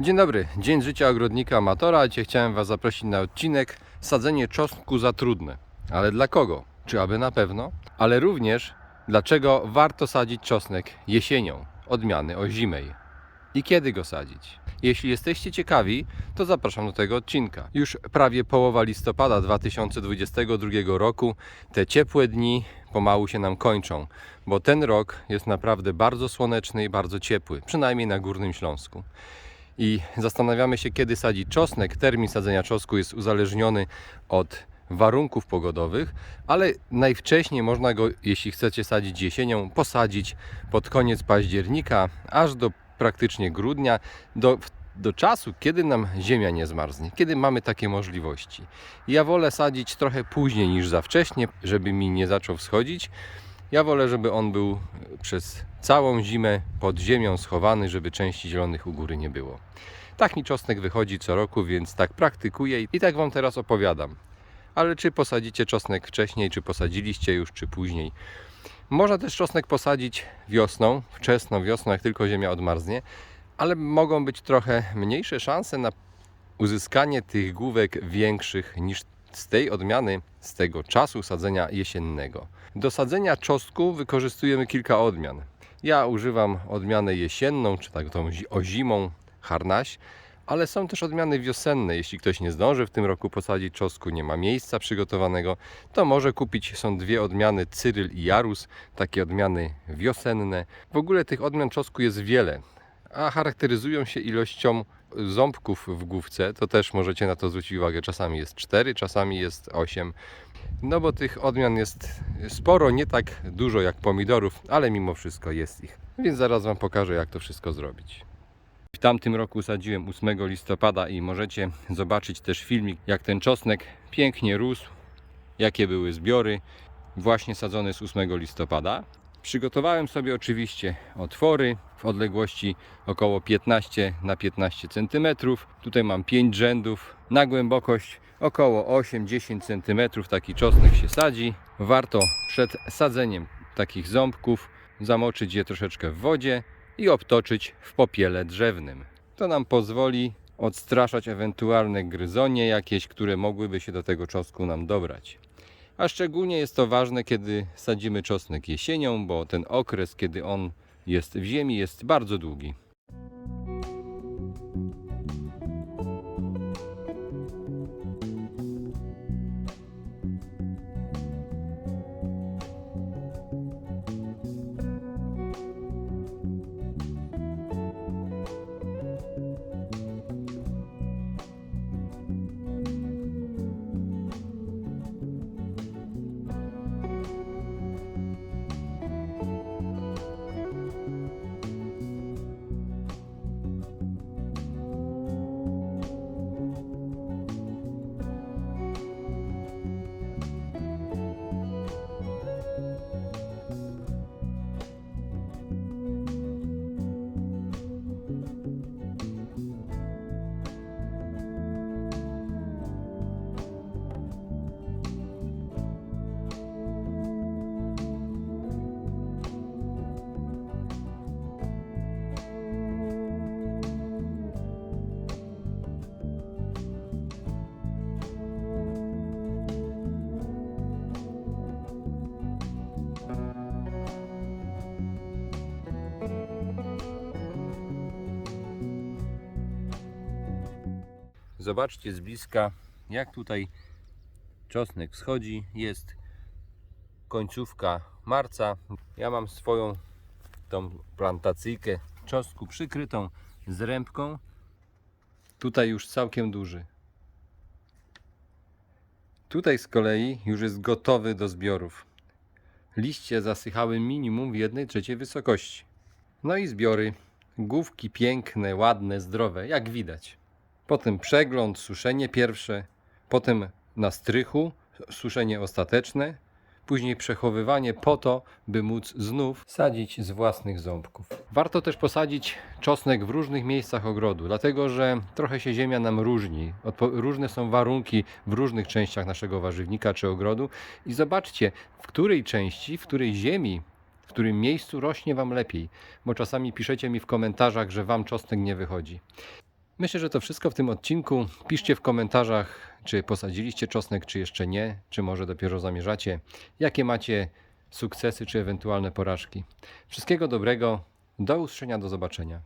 Dzień dobry, dzień życia ogrodnika amatora. Dzisiaj chciałem Was zaprosić na odcinek Sadzenie czosnku za trudne. Ale dla kogo? Czy aby na pewno? Ale również dlaczego warto sadzić czosnek jesienią, odmiany ozimej. I kiedy go sadzić? Jeśli jesteście ciekawi, to zapraszam do tego odcinka. Już prawie połowa listopada 2022 roku. Te ciepłe dni pomału się nam kończą, bo ten rok jest naprawdę bardzo słoneczny i bardzo ciepły, przynajmniej na Górnym Śląsku i zastanawiamy się, kiedy sadzić czosnek. Termin sadzenia czosnku jest uzależniony od warunków pogodowych, ale najwcześniej można go, jeśli chcecie sadzić jesienią, posadzić pod koniec października, aż do praktycznie grudnia, do, do czasu, kiedy nam ziemia nie zmarznie, kiedy mamy takie możliwości. Ja wolę sadzić trochę później niż za wcześnie, żeby mi nie zaczął wschodzić. Ja wolę, żeby on był przez całą zimę pod ziemią schowany, żeby części zielonych u góry nie było. Tak mi czosnek wychodzi co roku, więc tak praktykuję i tak Wam teraz opowiadam. Ale czy posadzicie czosnek wcześniej, czy posadziliście już, czy później? Można też czosnek posadzić wiosną, wczesną wiosną, jak tylko ziemia odmarznie, ale mogą być trochę mniejsze szanse na uzyskanie tych główek większych niż z tej odmiany, z tego czasu sadzenia jesiennego. Do sadzenia czosnku wykorzystujemy kilka odmian. Ja używam odmianę jesienną, czy tak tą zi- ozimą, harnaś, ale są też odmiany wiosenne. Jeśli ktoś nie zdąży w tym roku posadzić czosnku, nie ma miejsca przygotowanego, to może kupić. Są dwie odmiany, Cyryl i Jarus, takie odmiany wiosenne. W ogóle tych odmian czosnku jest wiele, a charakteryzują się ilością ząbków w główce. To też możecie na to zwrócić uwagę. Czasami jest 4, czasami jest 8. No bo tych odmian jest sporo, nie tak dużo jak pomidorów, ale mimo wszystko jest ich. Więc zaraz Wam pokażę, jak to wszystko zrobić. W tamtym roku sadziłem 8 listopada i możecie zobaczyć też filmik, jak ten czosnek pięknie rósł, jakie były zbiory, właśnie sadzony z 8 listopada. Przygotowałem sobie oczywiście otwory w odległości około 15 na 15 cm. Tutaj mam 5 rzędów na głębokość około 8-10 cm. Taki czosnek się sadzi. Warto przed sadzeniem takich ząbków zamoczyć je troszeczkę w wodzie i obtoczyć w popiele drzewnym. To nam pozwoli odstraszać ewentualne gryzonie jakieś, które mogłyby się do tego czosnku nam dobrać. A szczególnie jest to ważne, kiedy sadzimy czosnek jesienią, bo ten okres, kiedy on jest w ziemi, jest bardzo długi. Zobaczcie z bliska, jak tutaj czosnek wschodzi. Jest końcówka marca. Ja mam swoją tą plantacyjkę czosnku przykrytą z rębką. Tutaj już całkiem duży. Tutaj z kolei już jest gotowy do zbiorów. Liście zasychały minimum w 1 trzeciej wysokości. No i zbiory. Główki piękne, ładne, zdrowe, jak widać. Potem przegląd, suszenie pierwsze, potem na strychu suszenie ostateczne, później przechowywanie po to, by móc znów sadzić z własnych ząbków. Warto też posadzić czosnek w różnych miejscach ogrodu, dlatego że trochę się ziemia nam różni. Różne są warunki w różnych częściach naszego warzywnika czy ogrodu i zobaczcie, w której części, w której ziemi w którym miejscu rośnie Wam lepiej, bo czasami piszecie mi w komentarzach, że Wam czosnek nie wychodzi. Myślę, że to wszystko w tym odcinku. Piszcie w komentarzach, czy posadziliście czosnek, czy jeszcze nie, czy może dopiero zamierzacie. Jakie macie sukcesy, czy ewentualne porażki. Wszystkiego dobrego. Do usłyszenia, do zobaczenia.